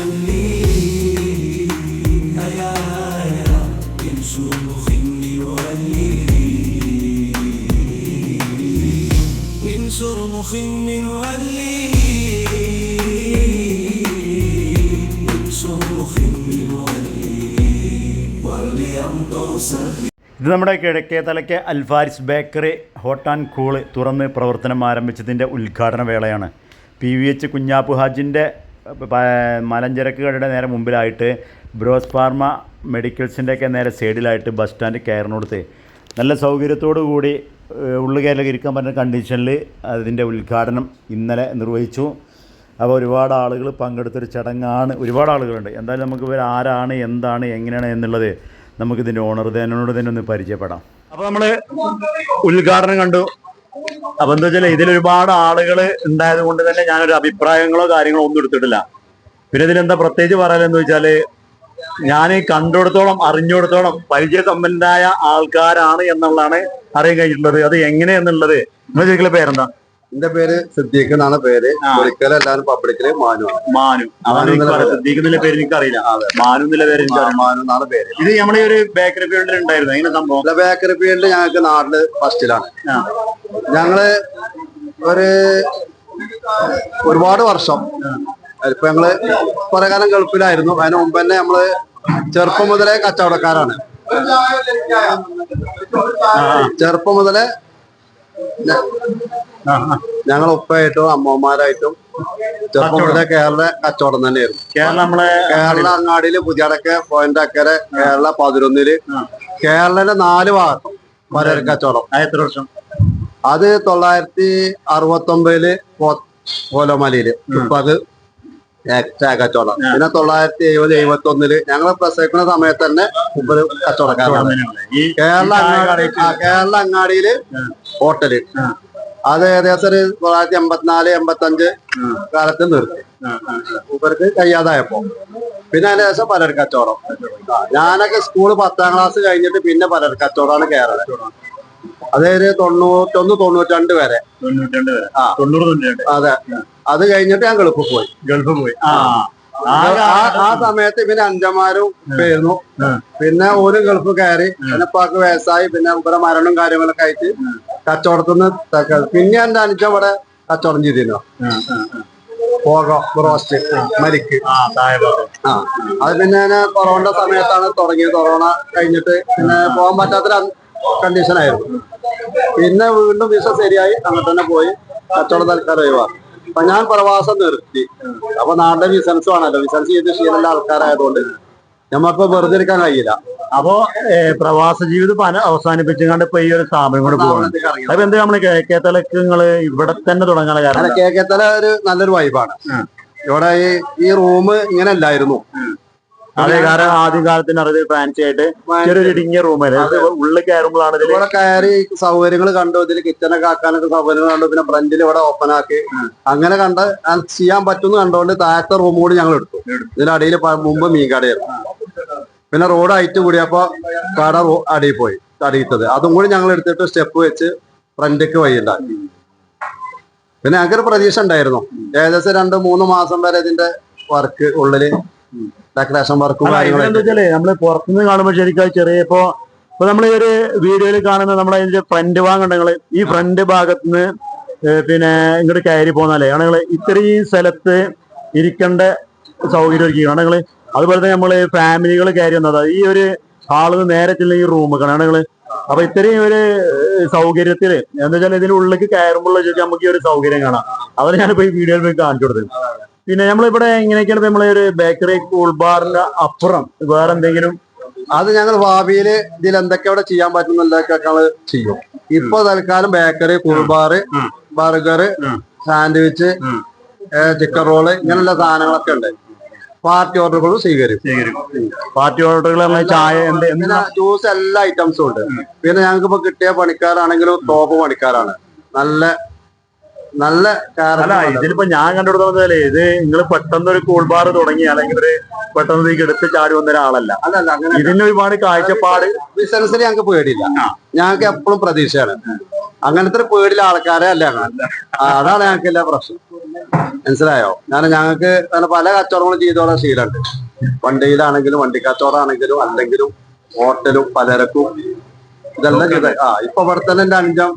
ولي يا يا انصر مخني ولي انصر مخني ولي انصر مخني ولي ولي انتصر ഇത് നമ്മുടെ കിഴക്കേ തലയ്ക്ക് Alfaris bakery hot and cool തുറന്ന് പ്രവർത്തനം ആരംഭിച്ചതിൻ്റെ ഉദ്ഘാടന വേളയാണ് പി വി എച്ച് കുഞ്ഞാപ്പു ഹാജിൻ്റെ മലഞ്ചരക്കുകളുടെ നേരെ മുമ്പിലായിട്ട് ബ്രോസ് ഫാർമ മെഡിക്കൽസിന്റെയൊക്കെ നേരെ സൈഡിലായിട്ട് ബസ് സ്റ്റാൻഡ് കയറിനോടുത്ത് നല്ല സൗകര്യത്തോടു കൂടി ഏഹ്, ഉള്ളു കയറി ഇരിക്കാൻ പറ്റുന്ന കണ്ടീഷനിൽ അതിന്റെ ഉദ്ഘാടനം ഇന്നലെ നിർവഹിച്ചു. അപ്പോൾ ഒരുപാട് ആളുകൾ പങ്കെടുത്തൊരു ചടങ്ങാണ്. ഒരുപാട് ആളുകളുണ്ട്. എന്തായാലും നമുക്ക് ഇവർ ആരാണ് എന്താണ് എങ്ങനെയാണ് എന്നുള്ളത് നമുക്കിതിന്റെ ഓണർ തന്നോട് തന്നെ ഒന്ന് പരിചയപ്പെടാം. അപ്പോൾ നമ്മൾ ഉദ്ഘാടനം കണ്ടു. അപ്പോൾ എന്താ വെച്ചാൽ ഇതിൽ ഒരുപാട് ആളുകൾ ഉണ്ടായത് കൊണ്ട് തന്നെ ഞാനൊരു അഭിപ്രായങ്ങളോ കാര്യങ്ങളോ ഒന്നും എടുത്തിട്ടില്ല. പിന്നെ ഇതിലെന്താ പ്രത്യേകിച്ച് പറയാനെന്ന് വെച്ചാൽ ഞാൻ കണ്ടിടത്തോളം അറിഞ്ഞിടത്തോളം പരിചയസമ്പന്നരായ ആൾക്കാരാണ് എന്നുള്ളതാണ് അറിയാൻ കഴിഞ്ഞിട്ടുള്ളത്. അത് എങ്ങനെയെന്നുള്ളത്? നിങ്ങൾ ചോദിക്കുന്ന പേരെന്താ? എന്റെ പേര് സിദ്ദീഖ് എന്നാണ് പേര്. ഒരിക്കലും എല്ലാവരും പബ്ലിക്കിൽ മാനു. മാനു. സിദ്ദീഖ് എനിക്ക് പേര് എനിക്ക് അറിയില്ല മാനു എന്നുള്ള പേര് മാനു എന്നാണ് പേര്. ഇത് നമ്മുടെ ഒരു ബേക്കറി ഫീൽഡിൽ ഉണ്ടായിരുന്നു. എങ്ങനെ സംഭവം? ബേക്കറി ഫീൽഡ് ഞങ്ങൾക്ക് നാട്ടിൽ ഫസ്റ്റിലാണ്. ഞങ്ങൾ ഒരു ഒരുപാട് വർഷം. ഇപ്പൊ ഞങ്ങൾ കുറെ കാലം ഗൾഫിലായിരുന്നു. അതിന് മുമ്പ് തന്നെ നമ്മൾ ചെറുപ്പം മുതലേ കച്ചവടക്കാരാണ്. ചെറുപ്പം മുതലേ. ഞങ്ങൾ ഉപ്പയായിട്ടും അമ്മമാരായിട്ടും ചെറുപ്പം മുതലേ കേരള കച്ചവടം തന്നെയായിരുന്നു. കേരള നമ്മളെ കേരള അങ്ങാടിയിൽ പുതിയടക്ക പോയിന്റ് അക്കര കേരള പതിനൊന്നിൽ കേരളന്റെ നാല് ഭാഗത്തും പലചരക്ക് കച്ചവടം. എത്ര വർഷം. അത് തൊള്ളായിരത്തി അറുപത്തി ഒമ്പതിൽ കോലമലയിൽ ഇപ്പൊ അത് ഏക കച്ചവടം. പിന്നെ തൊള്ളായിരത്തി എഴുപത് എഴുപത്തി ഒന്നിൽ ഞങ്ങൾ പ്രസവിക്കുന്ന സമയത്ത് തന്നെ മുപ്പത് കച്ചവടക്കാരാണ് കേരള കേരള അങ്ങാടിയിൽ ഹോട്ടൽ അത് ഏകദേശം ഒരു തൊള്ളായിരത്തി എൺപത്തിനാല് എൺപത്തഞ്ച് കാലത്ത് നിർത്തി. ഇവർക്ക് കഴിയാതായപ്പോ. പിന്നെ അതിന് ശേഷം പലർ കച്ചവടം ഞാനൊക്കെ സ്കൂൾ പത്താം ക്ലാസ് കഴിഞ്ഞിട്ട് പിന്നെ പലർ കച്ചവടമാണ് കേരളം അതായത് തൊണ്ണൂറ്റൊന്ന് തൊണ്ണൂറ്റിരണ്ട് വരെ. തൊണ്ണൂറ്റിരണ്ട് വരെ. അതെ. അത് കഴിഞ്ഞിട്ട് ഞാൻ ഗൾഫ് പോയി. ഗൾഫ് പോയി. ആ. ആ സമയത്ത് പിന്നെ അഞ്ചന്മാരും പേരുന്നു. പിന്നെ ഒരു ഗൾഫ് കയറി പിന്നെ പാക്ക് വയസ്സായി പിന്നെ ഇവിടെ മരണവും കാര്യങ്ങളൊക്കെ ആയിട്ട് കച്ചവടത്തുനിന്ന് തക്ക- പിന്നെ എന്റെ അനുജ ഇവിടെ കച്ചവടം ചെയ്തിരുന്നു. പോക റോസ്റ്റ് മരിക്ക്. ആ അത് പിന്നെ ഞാൻ കൊറോണ സമയത്താണ് തുടങ്ങിയത്. കൊറോണ കഴിഞ്ഞിട്ട് പിന്നെ പോകാൻ പറ്റാത്ത കണ്ടീഷൻ ആയിരുന്നു. പിന്നെ വീണ്ടും വിസ ശരിയായി. അങ്ങനെ തന്നെ പോയി. കച്ചവടം തൽക്കാലം ഒഴിവാക്കി. അപ്പൊ ഞാൻ പ്രവാസം നിർത്തി. അപ്പൊ നാടൻ ബിസിനസ് ആണല്ലോ ബിസിനസ് ചെയ്ത് ശീലമുള്ള ആൾക്കാരായതുകൊണ്ട് നമ്മളിപ്പോ വെറുതെ ഇരിക്കാൻ കഴിയില്ല. അപ്പോ പ്രവാസ ജീവിതം അവസാനിപ്പിച്ചുകൊണ്ട് ഇപ്പൊ ഈ ഒരു സ്ഥാപനം കൂടെ പോകുന്നത്. അപ്പൊ എന്താ നമ്മൾ കേക്കേത്തലക്ക് നിങ്ങൾ ഇവിടെ തന്നെ തുടങ്ങാനുള്ള കാരണം കെ കെ കേക്കത്തല ഒരു നല്ലൊരു വൈബാണ്. ഇവിടെ ഈ ഈ റൂം ഇങ്ങനെ അല്ലായിരുന്നു. അതേ കാരണം ആദ്യം കാലത്തിന് അറിയത് ഫാൻസി ആയിട്ട് ചെറിയൊരു ഇടുങ്ങിയ അത്. ഉള്ളിൽ കയറുമ്പോഴാണ് ഇതിൽ ഇവിടെ കയറി സൗകര്യങ്ങൾ കണ്ടു ഇതിൽ കിച്ചണൊക്കെ ആക്കാനൊക്കെ സൗകര്യങ്ങൾ കണ്ടു പിന്നെ ഫ്രണ്ടിൽ ഇവിടെ ഓപ്പൺ ആക്കി. അങ്ങനെ കണ്ട് ചെയ്യാൻ പറ്റുന്ന കണ്ടുകൊണ്ട് താഴത്തെ റൂം കൂടി ഞങ്ങൾ എടുത്തു. ഇതിനടിയിൽ മുമ്പ് മീൻ കടയായിരുന്നു. പിന്നെ റോഡ് ഹൈറ്റ് കൂടിയപ്പോ കട അടിയിൽ പോയി അടിയിട്ടത്. അതും കൂടി ഞങ്ങൾ എടുത്തിട്ട് സ്റ്റെപ്പ് വെച്ച് ഫ്രണ്ടിക്ക് വഴി ഉണ്ടാക്കി. പിന്നെ ഞങ്ങൾക്കൊരു പ്രതീക്ഷ ഉണ്ടായിരുന്നു. ഏകദേശം രണ്ട് മൂന്ന് മാസം വരെ ഇതിന്റെ വർക്ക് ഉള്ളിൽ ഡെക്കറേഷൻ വർക്കും അല്ല, കാര്യങ്ങളും ഇതെന്താ വെച്ചാൽ നമ്മൾ പുറത്തുനിന്ന് കാണുമ്പോൾ ശരിക്കും ചെറിയ ഇപ്പൊ ഇപ്പൊ നമ്മൾ ഈ ഒരു വീഡിയോയിൽ കാണുന്ന നമ്മളെ അതിന്റെ ഫ്രണ്ട് ഭാഗം ഉണ്ടെങ്കിൽ ഈ ഫ്രണ്ട് ഏഹ് പിന്നെ ഇങ്ങോട്ട് കയറി പോന്നാലേ ആണെങ്കിൽ ഇത്രയും സ്ഥലത്ത് ഇരിക്കേണ്ട സൗകര്യം ഒരുക്കുകയാണ് ആണെങ്കിൽ അതുപോലെ തന്നെ നമ്മൾ ഫാമിലികൾ കയറി വന്നത്. ഈ ഒരു ഹാളിൽ നേരെ ചെല്ലുന്ന ഈ റൂം ആണെങ്കിൽ അപ്പൊ ഇത്രയും ഒരു സൗകര്യത്തിൽ സൗകര്യത്തിൽ എന്താ വെച്ചാൽ ഇതിനുള്ളിലേക്ക് കയറുമ്പോൾ ചോദിച്ചാൽ നമുക്ക് ഈ ഒരു സൗകര്യം കാണാം. അതാണ് ഞാനിപ്പോ ഈ വീഡിയോയിൽ പോയി കാണിച്ചു കൊടുത്തത്. പിന്നെ നമ്മളിവിടെ ഇങ്ങനെയൊക്കെയാണ് നമ്മളെ ഒരു ബേക്കറി കൂൾ ബാറിന്റെ അപ്പുറം. വേറെ എന്തെങ്കിലും? അത് ഞങ്ങൾ ഭാവിയിൽ ഇതിൽ എന്തൊക്കെ അവിടെ ചെയ്യാൻ പറ്റുന്നതൊക്കെ ഞങ്ങൾ ചെയ്യും. ഇപ്പൊ തൽക്കാലം bakery cool bar. Burger sandwich. Chicken roll ഇങ്ങനെയുള്ള സാധനങ്ങളൊക്കെ ഉണ്ട്. പാർട്ടി ഓർഡറുകളും സ്വീകരിക്കും. പാർട്ടി ഓർഡറുകൾ ചായ ജ്യൂസ് എല്ലാ ഐറ്റംസും ഉണ്ട്. പിന്നെ ഞങ്ങൾക്ക് ഇപ്പൊ കിട്ടിയ പണിക്കാരാണെങ്കിലും ടോപ്പ് പണിക്കാരാണ്. നല്ല നല്ല അല്ല ഇതിലിപ്പോ ഞാൻ കണ്ടുകൊടുത്തല്ലേ ഇത് നിങ്ങൾ പെട്ടെന്ന് ഒരു കൂൾ ബാർ തുടങ്ങി അല്ലെങ്കിൽ ഒരു പെട്ടെന്ന് ഇതിലേക്ക് എടുത്ത് ചാടി വന്ന ഒരാളല്ല. ഇതിന് ഒരുപാട് കാഴ്ചപ്പാട് ബിസിനസ് ഞങ്ങൾക്ക് പേടിയില്ല. ഞങ്ങൾക്ക് എപ്പോഴും പ്രതീക്ഷയാണ്. അങ്ങനത്തെ ഒരു പേടിയിലെ ആൾക്കാരെ അല്ല അതാണ് ഞങ്ങൾക്ക് എല്ലാ പ്രശ്നം. മനസ്സിലായോ? ഞാൻ ഞങ്ങൾക്ക് പല കച്ചവടങ്ങളും ചെയ്തോളാൻ ശീലമുണ്ട്. വണ്ടിയിലാണെങ്കിലും വണ്ടി കച്ചവടമാണെങ്കിലും അല്ലെങ്കിലും ഹോട്ടലും പലരക്കും ഇതെല്ലാം ചെയ്ത ആ ഇപ്പൊ ഇവിടെ തന്നെ എന്റെ അഞ്ചം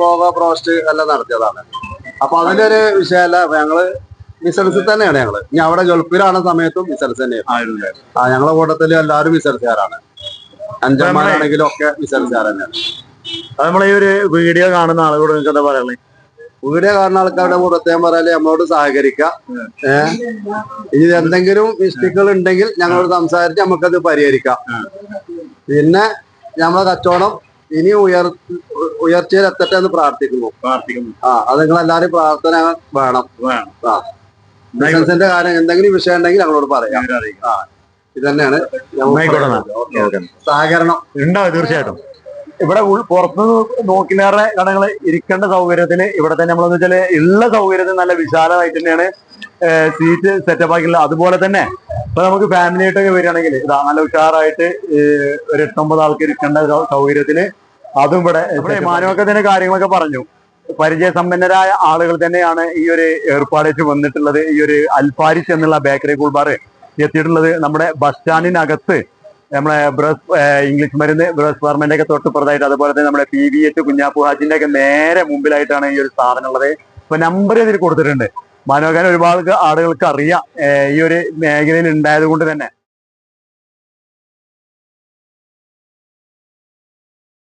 പോക ബ്രോസ്റ്റ് എല്ലാം നടത്തിയതാണ്. അപ്പൊ അതിന്റെ ഒരു വിഷയമല്ല. ഞങ്ങൾ മിസൽസ് തന്നെയാണ് ഞങ്ങൾ. ഞാൻ അവിടെ ഗൾഫിലാണ് സമയത്തും മിസൽസ് തന്നെയാണ്. ആ ഞങ്ങളെ കൂട്ടത്തിൽ എല്ലാവരും മിസൽസുകാരാണ്. അഞ്ചന്മാരാണെങ്കിലും ഒക്കെ മിസൽസുകാർ തന്നെയാണ്. അത് നമ്മളെ ഈ ഒരു വീഡിയോ കാണുന്ന ആളുകളോട് നിങ്ങൾക്ക് എന്താ പറയുന്നത് വീഡിയോ കാണുന്ന ആൾക്കാരുടെ കൂടത്തേം പറയാല്ലേ നമ്മളോട് സഹകരിക്കാം. ഏഹ് ഇനി എന്തെങ്കിലും മിസ്റ്റേക്കുകൾ ഉണ്ടെങ്കിൽ ഞങ്ങളോട് സംസാരിച്ച് നമുക്കത് പരിഹരിക്കാം. പിന്നെ നമ്മളെ കച്ചവടം ഇനി ഉയർ ഉയർച്ചയിൽ എത്തട്ടെ എന്ന് പ്രാർത്ഥിക്കുന്നു. പ്രാർത്ഥിക്കുന്നു. ആ അത് നിങ്ങൾ എല്ലാവരും പ്രാർത്ഥന വേണം. വേണം. ആ. ബിസിനസിന്റെ കാര്യം എന്തെങ്കിലും വിഷയം ഉണ്ടെങ്കിൽ ഞങ്ങളോട് പറയാം. അറിയിക്കാം. ഇത് തന്നെയാണ്. സഹകരണം. ഉണ്ടാവും തീർച്ചയായിട്ടും. ഇവിടെ പുറത്തുനിന്ന് നോക്കിലേറെ കടകൾ ഇരിക്കേണ്ട സൗകര്യത്തിന് ഇവിടെ തന്നെ നമ്മളെന്ന് വെച്ചാൽ ഉള്ള സൗകര്യത്തിന് നല്ല വിശാലമായിട്ട് തന്നെയാണ് സീറ്റ് സെറ്റപ്പ് ആക്കിയുള്ളത് അതുപോലെ തന്നെ ഇപ്പൊ നമുക്ക് ഫാമിലി ആയിട്ടൊക്കെ വരികയാണെങ്കിൽ ഇതാ നല്ല ഉഷാറായിട്ട് ഒരു എട്ടൊമ്പത് ആൾക്ക് ഇരിക്കേണ്ട സൗകര്യത്തിന് അതും ഇവിടെ ഇവിടെ മാനവക്കത്തിന്റെ കാര്യങ്ങളൊക്കെ പറഞ്ഞു. പരിചയസമ്പന്നരായ ആളുകൾ തന്നെയാണ് ഈ ഒരു ഏർപ്പാടേറ്റ് വന്നിട്ടുള്ളത് ഈ ഒരു അൽപാരിസ് എന്നുള്ള ബേക്കറി കൂൾ ബാർ എത്തിയിട്ടുള്ളത്. നമ്മുടെ ബസ് സ്റ്റാൻഡിനകത്ത് നമ്മളെ ബ്രസ് ഇംഗ്ലീഷ് മരുന്ന് ബ്രസ് ഫാർമിന്റെ ഒക്കെ തൊട്ട് പുറത്തായിട്ട് അതുപോലെ തന്നെ നമ്മുടെ പി വി എച്ച് കുഞ്ഞാപ്പു ഹാജിന്റെ ഒക്കെ നേരെ മുമ്പിലായിട്ടാണ് ഈ ഒരു സാധനം ഉള്ളത്. ഇപ്പൊ നമ്പർ ഇതിൽ കൊടുത്തിട്ടുണ്ട്. മനോഹരൻ ഒരുപാട് ആളുകൾക്ക് അറിയാം ഈ ഒരു മേഖലയിൽ ഉണ്ടായത് കൊണ്ട് തന്നെ.